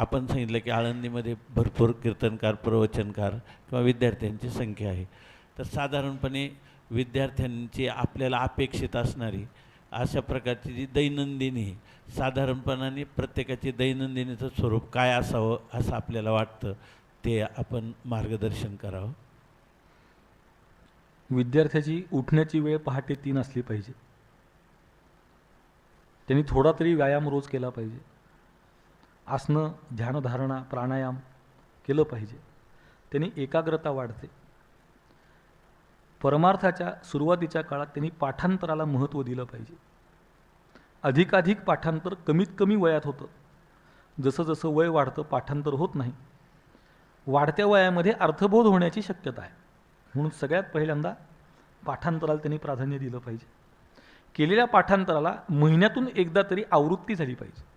आपण सांगितलं की आळंदीमध्ये भरपूर कीर्तनकार प्रवचनकार किंवा विद्यार्थ्यांची संख्या आहे. तर साधारणपणे विद्यार्थ्यांची आपल्याला अपेक्षित असणारी अशा प्रकारची जी दैनंदिनी आहे, साधारणपणाने प्रत्येकाची दैनंदिनीचं स्वरूप काय असावं असं आपल्याला वाटतं ते आपण मार्गदर्शन करावं. विद्यार्थ्याची उठण्याची वेळ पहाटे तीन असली पाहिजे. त्यांनी थोडा तरी व्यायाम रोज केला पाहिजे. आसनं ध्यानधारणा प्राणायाम केलं पाहिजे. त्यांनी एकाग्रता वाढते. परमार्थाच्या सुरुवातीच्या काळात त्यांनी पाठांतराला महत्त्व दिलं पाहिजे. अधिकाधिक पाठांतर कमीत कमी वयात होतं. जसं जसं वय वाढतं पाठांतर होत नाही. वाढत्या वयामध्ये अर्थबोध होण्याची शक्यता आहे. म्हणून सगळ्यात पहिल्यांदा पाठांतराला त्यांनी प्राधान्य दिलं पाहिजे. केलेल्या पाठांतराला महिन्यातून एकदा तरी आवृत्ती झाली पाहिजे.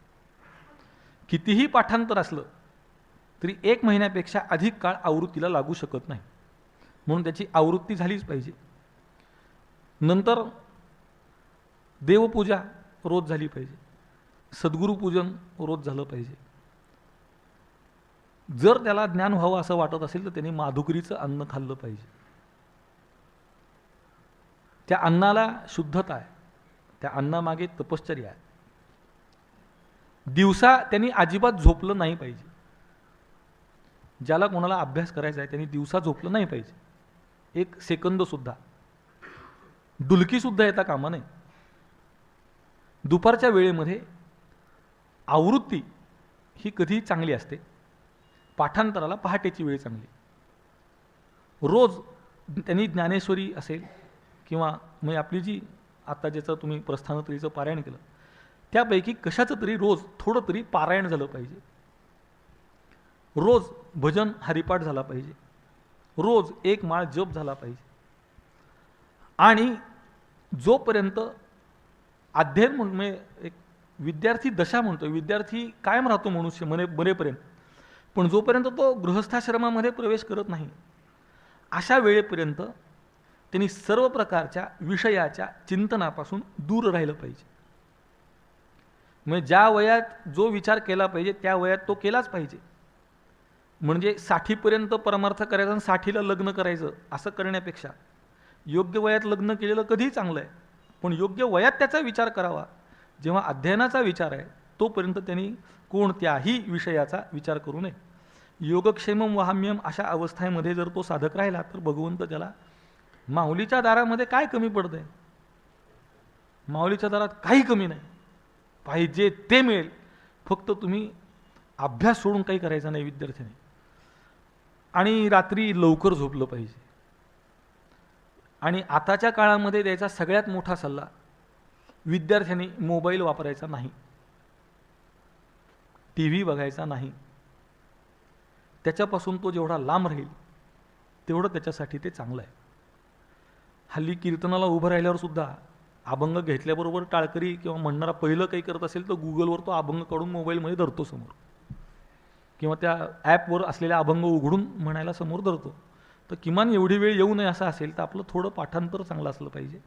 कितीही पाठांतर असलं तरी एक महिन्यापेक्षा अधिक काळ आवृत्तीला लागू शकत नाही. म्हणून त्याची आवृत्ती झालीच पाहिजे. नंतर देवपूजा रोज झाली पाहिजे. सद्गुरुपूजन रोज झालं पाहिजे. जर त्याला ज्ञान व्हावं असं वाटत असेल तर त्याने माधुकरीचं अन्न खाल्लं पाहिजे. त्या अन्नाला शुद्धता आहे. त्या अन्नामागे तपश्चर्या आहे. दिवसा त्यांनी अजिबात झोपलं नाही पाहिजे. ज्याला कोणाला अभ्यास करायचा आहे त्यांनी दिवसा झोपलं नाही पाहिजे. एक सेकंदसुद्धा डुलकीसुद्धा येता कामा नये. दुपारच्या वेळेमध्ये आवृत्ती ही कधीही चांगली असते. पाठांतराला पहाटेची वेळ चांगली. रोज त्यांनी ज्ञानेश्वरी असेल किंवा मग आपली जी आता ज्याचं तुम्ही प्रस्थानत्रीचं पारायण केलं त्यापैकी कशाचं तरी रोज थोडं तरी पारायण झालं पाहिजे. रोज भजन हरिपाठ झाला पाहिजे. रोज एक माळ जप झाला पाहिजे. आणि जोपर्यंत अध्ययन म्हणजे एक विद्यार्थी दशा म्हणतो विद्यार्थी कायम राहतो मनुष्य मने मरेपर्यंत पण जोपर्यंत तो गृहस्थाश्रमामध्ये प्रवेश करत नाही अशा वेळेपर्यंत त्यांनी सर्व प्रकारच्या विषयाच्या चिंतनापासून दूर राहिलं पाहिजे. म्हणजे ज्या वयात जो विचार केला पाहिजे त्या वयात तो केलाच पाहिजे. म्हणजे साठीपर्यंत परमार्थ करायचा आणि साठीला लग्न करायचं असं करण्यापेक्षा योग्य वयात लग्न केलेलं कधीही चांगलं आहे. पण योग्य वयात त्याचा विचार करावा. जेव्हा अध्ययनाचा विचार आहे तोपर्यंत त्यांनी कोणत्याही विषयाचा विचार करू नये. योगक्षेमम वहाम्यम अशा अवस्थेमध्ये जर तो साधक राहिला तर भगवंत त्याला माऊलीच्या दारामध्ये काय कमी पडतंय? माऊलीच्या दारात काही कमी नाही. पाहिजे ते मिळेल. फक्त तुम्ही अभ्यास सोडून काही करायचा नाही विद्यार्थ्याने आणि रात्री लवकर झोपलं पाहिजे. आणि आताच्या काळामध्ये द्यायचा सगळ्यात मोठा सल्ला विद्यार्थ्यांनी मोबाईल वापरायचा नाही. टी व्ही बघायचा नाही. त्याच्यापासून तो जेवढा लांब राहील तेवढं त्याच्यासाठी ते चांगलं आहे. हल्ली कीर्तनाला उभं राहिल्यावर सुद्धा अभंग घेतल्याबरोबर टाळकरी किंवा म्हणणारा पहिलं काही करत असेल तर गुगलवर तो अभंग काढून मोबाईलमध्ये धरतो समोर. किंवा त्या ॲपवर असलेल्या अभंग उघडून म्हणायला समोर धरतो. तर किमान एवढी वेळ येऊ नये असं असेल तर आपलं थोडं पाठांतर चांगलं असलं पाहिजे.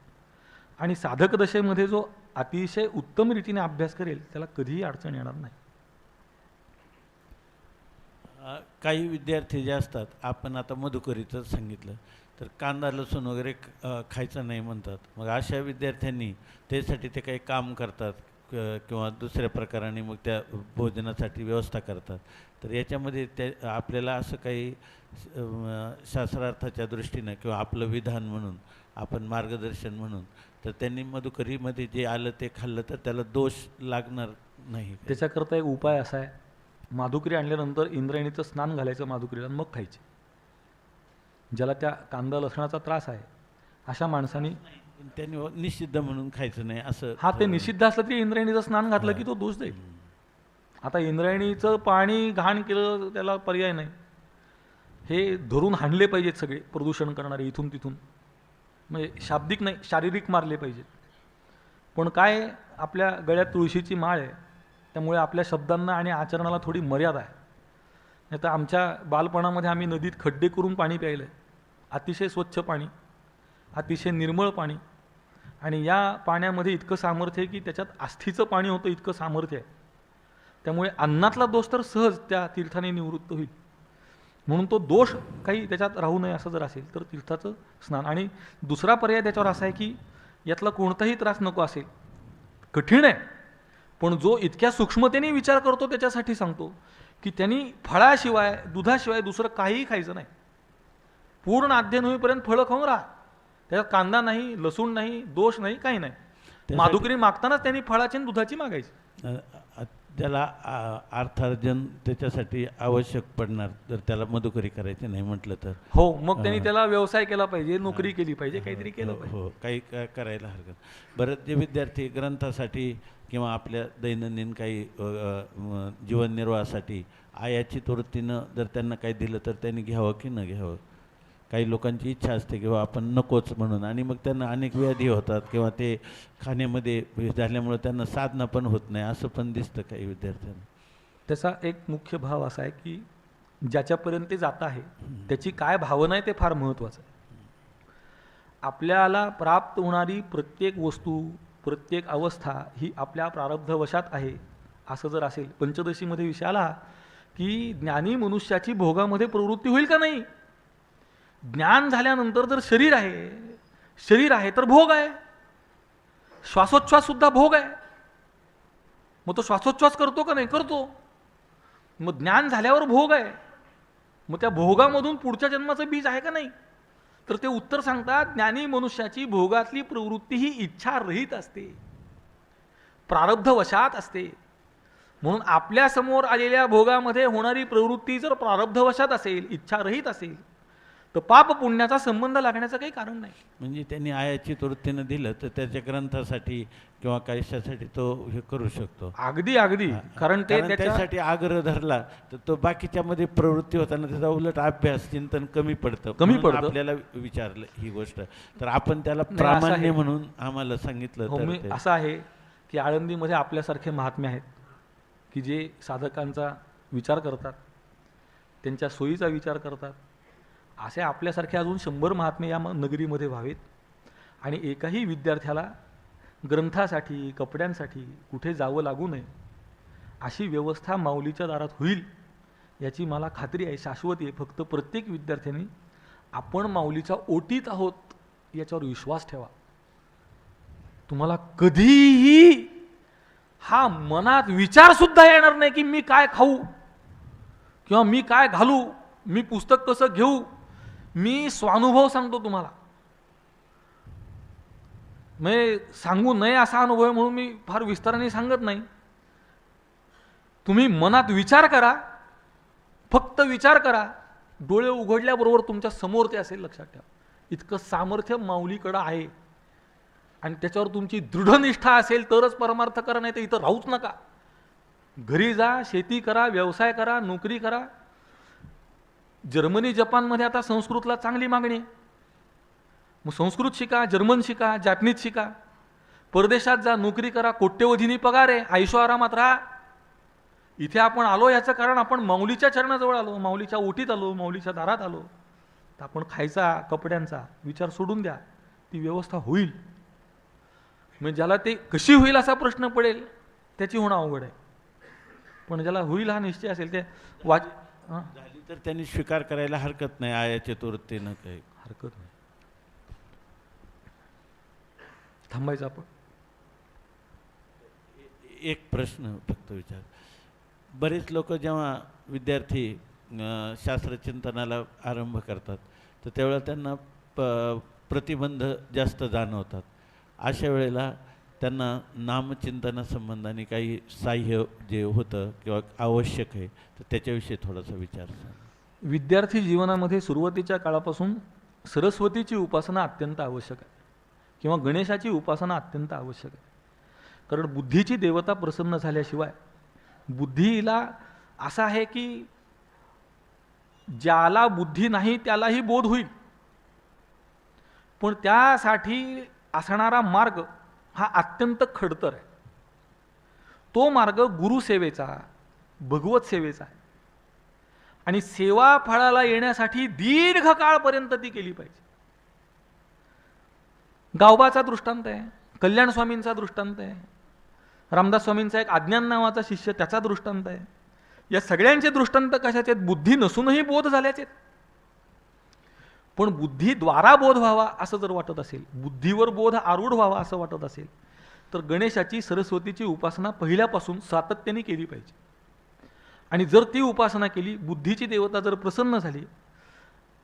आणि साधक दशेमध्ये जो अतिशय उत्तम रीतीने अभ्यास करेल त्याला कधीही अडचण येणार नाही. काही विद्यार्थी जे असतात आपण आता मधुकरीचं सांगितलं. तर कांदा लसूण वगैरे ख- खायचं नाही म्हणतात. मग अशा विद्यार्थ्यांनी त्यासाठी ते काही काम करतात क- किंवा दुसऱ्या प्रकाराने मग त्या भोजनासाठी व्यवस्था करतात. तर याच्यामध्ये त्या आपल्याला असं काही शास्त्रार्थाच्या दृष्टीनं किंवा आपलं विधान म्हणून आपण मार्गदर्शन म्हणून तर त्यांनी मधुकरीमध्ये जे आलं ते खाल्लं तर त्याला दोष लागणार नाही. त्याच्याकरता एक उपाय असा आहे. माधुकरी आणल्यानंतर इंद्रायणीचं स्नान घालायचं माधुकरीला आणि मग खायचे. ज्याला त्या कांदा लसणाचा त्रास आहे अशा माणसाने त्यांनी निषिद्ध म्हणून खायचं नाही असं हा ते निषिद्ध असलं तरी इंद्रायणीचं स्नान घातलं की तो दोष देईल. आता इंद्रायणीचं पाणी घाण केलं त्याला पर्याय नाही. हे धरून हाणले पाहिजेत सगळे प्रदूषण करणारे इथून तिथून. म्हणजे शाब्दिक नाही शारीरिक मारले पाहिजेत. पण काय आपल्या गळ्यात तुळशीची माळ आहे त्यामुळे आपल्या शब्दांना आणि आचरणाला थोडी मर्यादा आहे. नाही तर आमच्या बालपणामध्ये आम्ही नदीत खड्डे करून पाणी प्यायलं आहे अतिशय स्वच्छ पाणी अतिशय निर्मळ पाणी. आणि या पाण्यामध्ये इतकं सामर्थ्य आहे की त्याच्यात आस्थीचं पाणी होतं इतकं सामर्थ्य आहे. त्यामुळे अन्नातला दोष तर सहज त्या तीर्थाने निवृत्त होईल. म्हणून तो दोष काही त्याच्यात राहू नये असं जर असेल तर तीर्थाचं स्नान. आणि दुसरा पर्याय त्याच्यावर असा आहे की यातला कोणताही त्रास नको असेल. कठीण आहे. पण जो इतक्या सूक्ष्मतेने विचार करतो त्याच्यासाठी सांगतो की त्यांनी फळाशिवाय दुधाशिवाय दुसरं काहीही खायचं नाही. पूर्ण अध्ययन होईपर्यंत फळं खाऊन राहा. त्याच्यात कांदा नाही लसूण नाही दोष नाही काही नाही. माधुकरी मागतानाच त्यांनी फळाची आणि दुधाची मागायची. त्याला अर्थार्जन त्याच्यासाठी आवश्यक पडणार. जर त्याला मधुकरी करायची नाही म्हटलं तर. हो मग त्यांनी त्याला व्यवसाय केला पाहिजे नोकरी केली पाहिजे काहीतरी केलं हो, पाहिजे. हो काही करायला हरकत बरेच जे विद्यार्थी ग्रंथासाठी किंवा आपल्या दैनंदिन काही जीवननिर्वाहासाठी आयाची वृत्तीनं जर त्यांना काही दिलं तर त्यांनी घ्यावं की न घ्यावं? काही लोकांची इच्छा असते किंवा आपण नकोच म्हणून. आणि मग त्यांना अनेक व्याधी होतात किंवा ते खाण्यामध्ये झाल्यामुळे त्यांना साधना पण होत नाही असं पण दिसतं काही विद्यार्थ्यांना. त्याचा एक मुख्य भाव असा आहे की ज्याच्यापर्यंत ते जात आहे त्याची काय भावना आहे ते फार महत्त्वाचं आहे. आपल्याला प्राप्त होणारी प्रत्येक वस्तू प्रत्येक अवस्था ही आपल्या प्रारब्धवशात आहे असं जर असेल पंचदशीमध्ये विषय आला की ज्ञानी मनुष्याची भोगामध्ये प्रवृत्ती होईल का नाही? ज्ञान झाल्यानंतर जर शरीर आहे शरीर आहे तर भोग आहे. श्वासोच्छ्वास सुद्धा भोग आहे. मग तो श्वासोच्छ्वास करतो का नाही? करतो. मग ज्ञान झाल्यावर भोग आहे. मग त्या भोगामधून पुढच्या जन्माचं बीज आहे का नाही? तर ते उत्तर सांगतात ज्ञानी मनुष्याची भोगातली प्रवृत्ती ही इच्छारहित असते. प्रारब्धवशात असते. म्हणून आपल्यासमोर आलेल्या भोगामध्ये होणारी प्रवृत्ती जर प्रारब्धवशात असेल इच्छारहित असेल तर पाप पुण्याचा संबंध लागण्याचं काही कारण नाही. म्हणजे त्यांनी आयाची वृत्तीनं दिलं तर त्याच्या ग्रंथासाठी किंवा काहीशासाठी तो हे करू शकतो. अगदी अगदी. कारण ते त्याच्या त्यासाठी आग्रह धरला तर तो बाकीच्यामध्ये प्रवृत्ती होताना त्याचा उलट अभ्यास चिंतन कमी पडतं. कमी पडतं. आपल्याला विचारलं ही गोष्ट. तर आपण त्याला. प्रामाण्य म्हणून आम्हाला सांगितलं हो असं आहे की आळंदीमध्ये आपल्यासारखे महात्मे आहेत की जे साधकांचा विचार करतात त्यांच्या सोयीचा विचार करतात असे आपल्यासारखे अजून शंभर महात्मे या म- नगरीमध्ये व्हावेत. आणि एकाही विद्यार्थ्याला ग्रंथासाठी कपड्यांसाठी कुठे जावं लागू नये अशी व्यवस्था माऊलीच्या दारात होईल याची मला खात्री आहे शाश्वती आहे. फक्त प्रत्येक विद्यार्थ्यांनी आपण माऊलीच्या ओटीत आहोत याच्यावर विश्वास ठेवा. तुम्हाला कधीही हा मनात विचारसुद्धा येणार नाही की मी काय खाऊ किंवा मी काय घालू मी पुस्तक कसं घेऊ मी स्वानुभव सांगतो तुम्हाला. म्हणजे सांगू नये असा अनुभव आहे म्हणून मी फार विस्ताराने सांगत नाही. तुम्ही मनात विचार करा फक्त विचार करा डोळे उघडल्याबरोबर तुमच्यासमोर ते असेल लक्षात ठेवा. इतकं सामर्थ्य माऊलीकडं आहे. आणि त्याच्यावर तुमची दृढनिष्ठा असेल तरच परमार्थ करा नाही तर इथं राहूच नका. घरी जा शेती करा व्यवसाय करा नोकरी करा जर्मनी जपानमध्ये आता संस्कृतला चांगली मागणी. मग संस्कृत शिका जर्मन शिका जॅपनीज शिका. परदेशात जा नोकरी करा कोट्यवधीनी पगार आहे आयुष्य आरामात राहा. इथे आपण आलो याचं कारण आपण माऊलीच्या चरणाजवळ आलो माऊलीच्या ओटीत आलो माऊलीच्या दारात आलो. तर आपण खायचा कपड्यांचा विचार सोडून द्या ती व्यवस्था होईल. म्हणजे ज्याला ते कशी होईल असा प्रश्न पडेल त्याची होणं अवघड आहे. पण ज्याला होईल हा निश्चय असेल ते वाच झाली तर त्यांनी स्वीकार करायला हरकत नाही आयाच्या वृत्तीनं काही. हरकत नाही. थांबायचं आपण? एक प्रश्न फक्त विचार. बरेच लोक जेव्हा विद्यार्थी शास्त्रचिंतनाला आरंभ करतात तर त्यावेळेला त्यांना प प्रतिबंध जास्त जाणवतात. अशा वेळेला त्यांना नामचिंतनासंबंधाने काही साह्य जे होतं किंवा आवश्यक आहे तर त्याच्याविषयी थोडासा विचार विद्यार्थी जीवनामध्ये सुरुवातीच्या काळापासून सरस्वतीची उपासना अत्यंत आवश्यक आहे किंवा गणेशाची उपासना अत्यंत आवश्यक आहे. कारण बुद्धीची देवता प्रसन्न झाल्याशिवाय बुद्धीला असं आहे की ज्याला बुद्धी नाही त्यालाही बोध होईल. पण त्यासाठी असणारा मार्ग हा अत्यंत खडतर आहे. तो मार्ग गुरुसेवेचा भगवत सेवेचा आहे. आणि सेवा फळाला येण्यासाठी दीर्घ काळपर्यंत ती केली पाहिजे. गावबाचा दृष्टांत आहे कल्याण स्वामींचा दृष्टांत आहे रामदास स्वामींचा एक अज्ञान नावाचा शिष्य त्याचा दृष्टांत आहे. या सगळ्यांचे दृष्टांत कशाचे आहेत? बुद्धी नसूनही बोध झाल्याचे आहेत. पण बुद्धीद्वारा बोध व्हावा असं जर वाटत असेल बुद्धीवर बोध आरूढ व्हावा असं वाटत असेल तर गणेशाची सरस्वतीची उपासना पहिल्यापासून सातत्याने केली पाहिजे. आणि जर ती उपासना केली बुद्धीची देवता जर प्रसन्न झाली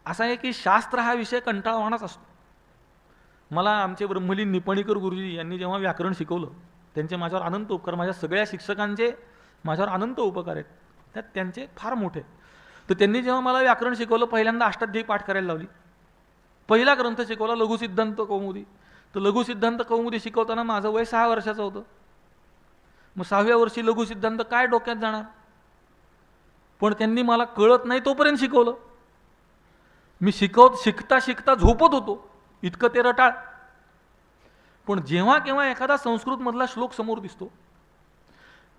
असा आहे की शास्त्र हा विषय कंटाळवाणाच असतो. मला आमचे ब्रह्मलीन निपणीकर गुरुजी यांनी जेव्हा व्याकरण शिकवलं त्यांचे माझ्यावर अनंत उपकार माझ्या सगळ्या शिक्षकांचे माझ्यावर अनंत उपकार आहेत. त्यात त्यांचे फार मोठे तर त्यांनी जेव्हा मला व्याकरण शिकवलं पहिल्यांदा अष्टाध्यायी पाठ करायला लावली. पहिला ग्रंथ शिकवला लघुसिद्धांत कौमुदी. तर लघुसिद्धांत कौमुदी शिकवताना माझं वय सहा वर्षाचं होतं. मग सहाव्या वर्षी लघुसिद्धांत काय डोक्यात जाणार? पण त्यांनी मला कळत नाही तोपर्यंत शिकवलं. मी शिकवत शिकता शिकता झोपत होतो. इतकं ते रटाळ. पण जेव्हा केव्हा एखादा संस्कृतमधला श्लोक समोर दिसतो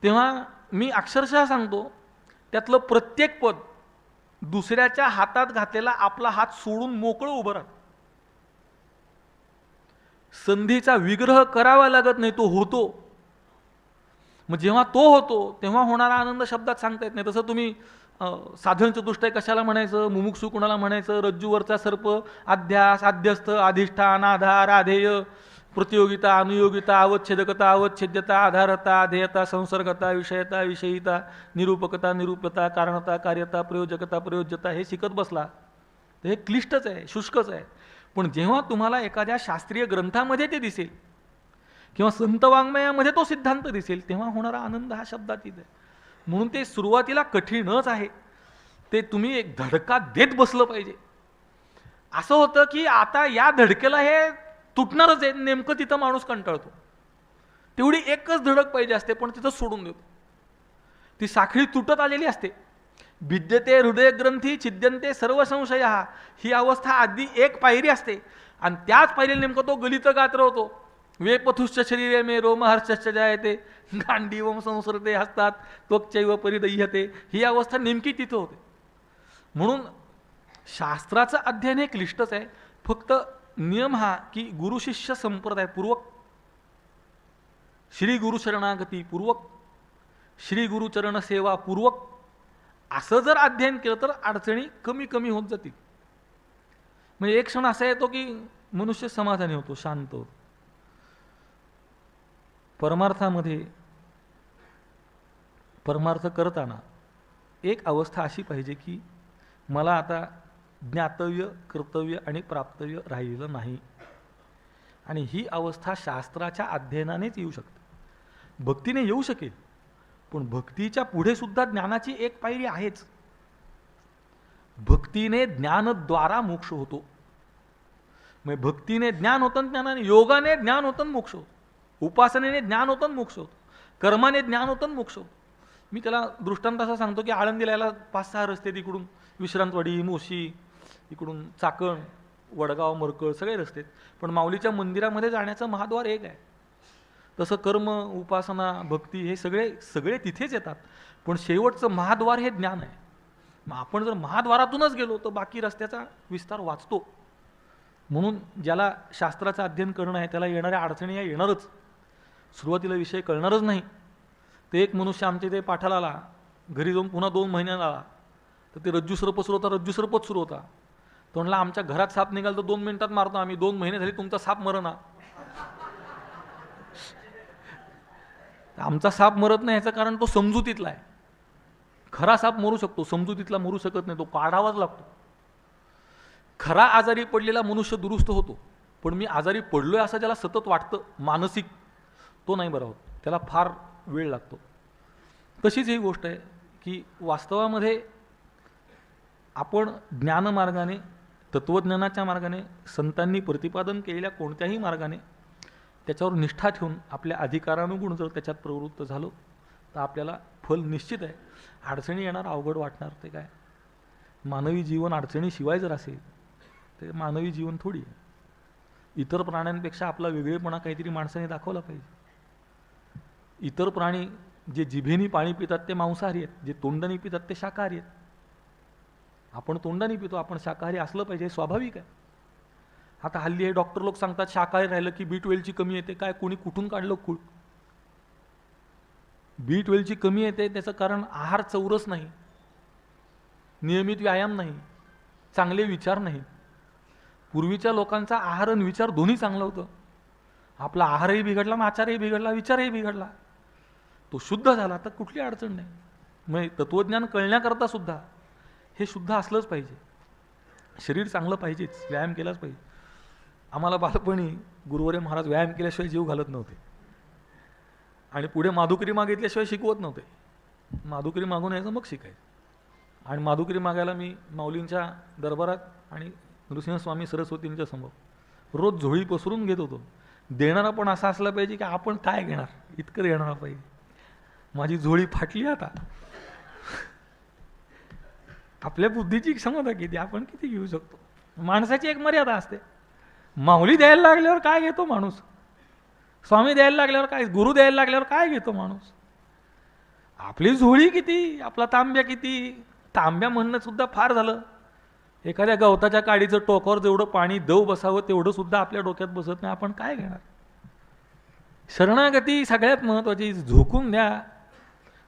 तेव्हा मी अक्षरशः सांगतो त्यातलं प्रत्येक पद दुसऱ्याच्या हातात घातलेला आपला हात सोडून मोकळं उभं राहत संधीचा विग्रह करावा लागत नाही तो होतो. मग जेव्हा तो होतो तेव्हा होणारा आनंद शब्दात सांगता येत नाही. तसं तुम्ही साधन चतुष्टय कशाला म्हणायचं? मुमुक्षू कुणाला म्हणायचं? रज्जूवरचा सर्प? अध्यास अध्यस्थ अधिष्ठान आधार आधेय. प्रतियोगिता अनुयोगिता अवच्छेदकता अवच्छेद्यता आधारता अधेयता संसर्गता विषयता विषयिता निरूपकता निरूपता कारणता कार्यता प्रयोजकता प्रयोज्यता हे शिकत बसला. तर हे क्लिष्टच आहे शुष्कच आहे. पण जेव्हा तुम्हाला एखाद्या शास्त्रीय ग्रंथामध्ये ते दिसेल किंवा संत वाङ्मयामध्ये तो सिद्धांत दिसेल तेव्हा होणारा आनंद हा शब्दातीत आहे. म्हणून ते सुरुवातीला कठीणच आहे. ते तुम्ही एक धडका देत बसलं पाहिजे. असं होतं की आता या धडकेला हे तुटणारच आहे नेमकं तिथं माणूस कंटाळतो. तेवढी एकच धडक पाहिजे असते पण तिथं सोडून देतो. ती साखळी तुटत आलेली असते. भिद्यते हृदयग्रंथी छिद्यंते सर्व संशय ही अवस्था आधी एक पायरी असते. आणि त्याच पायरीला नेमकं तो गलित गात्र होतो. वेपथुश्च शरीरे मे रोमहर्षश्च जायते. गांडीवम संसर्ते हसतात त्वकचैव परिदह्यते. ही अवस्था नेमकी तिथं होते. म्हणून शास्त्राचं अध्ययन हे क्लिष्टच आहे. फक्त नियम हा की गुरुशिष्य संप्रदाय पूर्वक श्री गुरुशरणागती पूर्वक श्री गुरुचरण सेवा पूर्वक असं जर अध्ययन केलं तर अडचणी कमी कमी होत जातील. म्हणजे एक क्षण असा येतो की मनुष्य समाधानी होतो शांत होतो. परमार्थामध्ये परमार्थ करताना एक अवस्था अशी पाहिजे की मला आता ज्ञातव्य कर्तव्य आणि प्राप्तव्य राहिलेलं नाही. आणि ही अवस्था शास्त्राच्या अध्ययनानेच येऊ शकते. भक्तीने येऊ शकेल पण भक्तीच्या पुढे सुद्धा ज्ञानाची एक पायरी आहेच. भक्तीने ज्ञानद्वारा मोक्ष होतो. म्हणजे भक्तीने ज्ञान होतं ज्ञानाने योगाने ज्ञान होतं मोक्ष होतो. उपासनेने ज्ञान होतं मोक्ष होतो. कर्माने ज्ञान होतं मोक्ष होतो. मी त्याला दृष्टांत असा सांगतो की आळंदीला यायला पाच सहा रस्ते तिकडून विश्रांतवाडी मोशी इकडून चाकण वडगाव मरकळ सगळे रस्ते आहेत. पण माऊलीच्या मंदिरामध्ये जाण्याचं महाद्वार एक आहे. तसं कर्म उपासना भक्ती हे सगळे सगळे तिथेच येतात. पण शेवटचं महाद्वार हे ज्ञान आहे. मग आपण जर महाद्वारातूनच गेलो तर बाकी रस्त्याचा विस्तार वाचतो. म्हणून ज्याला शास्त्राचं अध्ययन करणं आहे त्याला येणाऱ्या अडचणी या येणारच. सुरुवातीला विषय कळणारच नाही. ते एक मनुष्य आमच्या इथे पाठाला आला. घरी जाऊन पुन्हा दोन महिन्याला आला. तर ते रज्जू सर्प सुरू होता रज्जू सर्पच सुरू होता. तो म्हणला आमच्या घरात साप निघाल तर दोन मिनिटात मारतो आम्ही. दोन महिने झाले तुमचा साप मरणा आमचा साप मरत नाही याचं कारण तो समजुतीतला आहे. खरा साप मरू शकतो समजुतीतला मरू शकत नाही तो काढावाच लागतो. खरा आजारी पडलेला मनुष्य दुरुस्त होतो पण मी आजारी पडलोय असं ज्याला सतत वाटतं मानसिक तो नाही बरा होत. त्याला फार वेळ लागतो. तशीच ही गोष्ट आहे की वास्तवामध्ये आपण ज्ञानमार्गाने तत्त्वज्ञानाच्या मार्गाने संतांनी प्रतिपादन केलेल्या कोणत्याही मार्गाने त्याच्यावर निष्ठा ठेवून आपल्या अधिकारानुगुण जर त्याच्यात प्रवृत्त झालो तर आपल्याला फल निश्चित आहे. अडचणी येणार अवघड वाटणार ते काय? मानवी जीवन अडचणीशिवाय जर असेल ते मानवी जीवन थोडी आहे. इतर प्राण्यांपेक्षा आपला वेगळेपणा काहीतरी माणसाने दाखवला पाहिजे. इतर प्राणी जे जिभेनी पाणी पितात ते मांसाहारी आहेत जे तोंडाने पितात ते शाकाहारी आहेत. आपण तोंडाने पितो आपण शाकाहारी असलं पाहिजे हे स्वाभाविक आहे. आता हल्ली हे डॉक्टर लोक सांगतात शाकाहारी राहिलं की बी ट्वेल्वची कमी येते. काय कोणी कुठून काढलं कुळ बी ट्वेल्वची कमी येते त्याचं कारण आहार चौरस नाही. नियमित व्यायाम नाही. चांगले विचार नाही. पूर्वीच्या लोकांचा आहार आणि विचार दोन्ही चांगलं होतं. आपला आहारही बिघडला मग आचारही बिघडला विचारही बिघडला. तो शुद्ध झाला तर कुठली अडचण नाही. मग तत्त्वज्ञान कळण्याकरता सुद्धा हे शुद्ध असलंच पाहिजे. शरीर चांगलं पाहिजेच व्यायाम केलाच पाहिजे. आम्हाला बालपणी गुरुवरे महाराज व्यायाम केल्याशिवाय जीव घालत नव्हते. आणि पुढे माधुकरी मागितल्याशिवाय शिकवत नव्हते. माधुकरी मागून यायचं मग शिकायचं. आणि माधुकरी मागायला मी माऊलींच्या दरबारात आणि नृसिंहस्वामी सरस्वतींच्या समोर रोज झोळी पसरून घेत होतो. देणारा पण असा असला पाहिजे की आपण काय घेणार? इतकं देणारा पाहिजे. माझी झोळी फाटली आता. आपल्या बुद्धीची क्षमता किती आपण किती घेऊ शकतो. माणसाची एक मर्यादा असते. माऊली द्यायला लागल्यावर काय घेतो माणूस? स्वामी द्यायला लागल्यावर काय? गुरु द्यायला लागल्यावर काय घेतो माणूस? आपली झोळी किती? आपला तांब्या किती? तांब्या म्हणणं सुद्धा फार झालं. एखाद्या गवताच्या काडीचं टोकावर जेवढं पाणी दव बसावं तेवढं सुद्धा आपल्या डोक्यात बसत नाही. आपण काय घेणार? शरणागती सगळ्यात महत्त्वाची. झोकून द्या.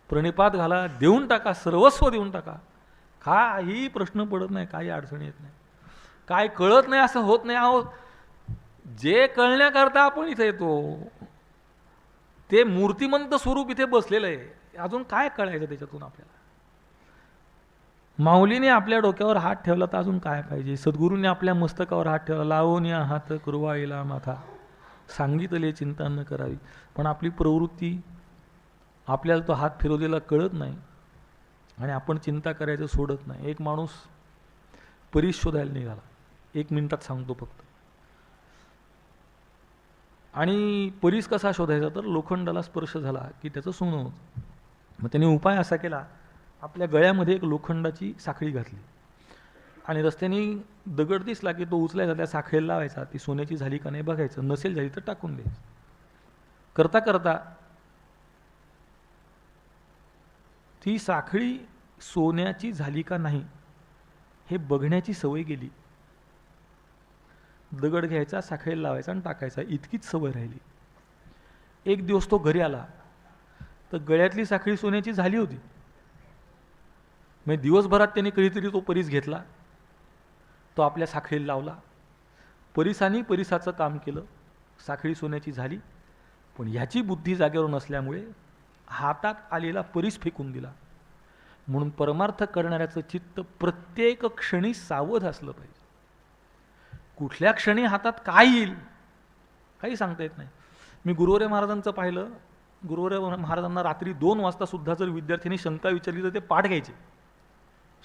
प्रणिपात घाला. देऊन टाका. सर्वस्व देऊन टाका. काही प्रश्न पडत नाही काही अडचण येत नाही. काय कळत नाही असं होत नाही. अहो जे कळण्याकरता आपण इथे येतो ते मूर्तिमंत स्वरूप इथे बसलेलं आहे. अजून काय कळायचं त्याच्यातून आपल्याला? माऊलीने आपल्या डोक्यावर हात ठेवला तर अजून काय पाहिजे? सद्गुरूने आपल्या मस्तकावर हात ठेवला लावून या हात कुरवाईला माथा. सांगितले चिंता न करावी. पण आपली प्रवृत्ती आपल्याला तो हात फिरवलेला कळत नाही. आणि आपण चिंता करायचं सोडत नाही. एक माणूस परीस शोधायला निघाला. एक मिनिटात सांगतो फक्त. आणि परीस कसा शोधायचा तर लोखंडाला स्पर्श झाला की त्याचं सोनं होतं. मग त्याने उपाय असा केला आपल्या गळ्यामध्ये एक लोखंडाची साखळी घातली. आणि रस्त्याने दगड दिसला की तो उचलायचा त्या साखळीला लावायचा. ती सोन्याची झाली का नाही बघायचं. नसेल झाली तर टाकून द्यायचं. करता करता ती साखळी सोन्याची झाली का नाही हे बघण्याची सवय गेली. दगड घ्यायचा साखळीला लावायचा आणि टाकायचा. इतकीच सवय राहिली. एक दिवस तो घरी आला. तर गळ्यातली साखळी सोन्याची झाली होती. म्हणजे दिवसभरात त्याने कधीतरी तो परीस घेतला. तो आपल्या साखळीला लावला. परिसाने परिसाचं काम केलं. साखळी सोन्याची झाली. पण ह्याची बुद्धी जागेवर नसल्यामुळे हातात आलेला परीस फेकून दिला. म्हणून परमार्थ करणाऱ्याचं चित्त प्रत्येक क्षणी सावध असलं पाहिजे. कुठल्या क्षणी हातात काय येईल काही सांगता येत नाही. मी गुरुवरे महाराजांचं पाहिलं. गुरुवरे महाराजांना रात्री दोन वाजता सुद्धा जर विद्यार्थ्यांनी शंका विचारली तर ते पाठ घ्यायचे.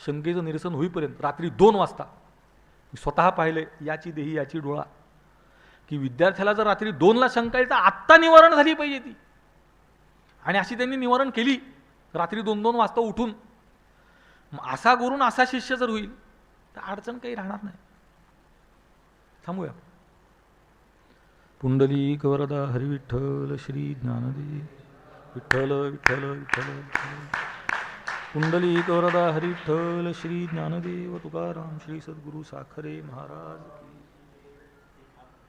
शंकेचं निरसन होईपर्यंत रात्री दोन वाजता. मी स्वतः पाहिले याची देही याची डोळा. की विद्यार्थ्याला जर रात्री दोनला शंका येईल तर आत्ता निवारण झाली पाहिजे ती. आणि अशी त्यांनी निवारण केली. रात्री दोन दोन वाजता उठून. असा गुरुन असा शिष्य जर होईल तर अडचण काही राहणार नाही. थांबूया. पुंडली कवरदा हरिविठ्ठल श्री ज्ञानदेव. विठ्ठल विठ्ठल विठ्ठल पुंडली कवरदा वरदा हरिविठ्ठल श्री ज्ञानदेव तुकाराम श्री सद्गुरु साखरे महाराज.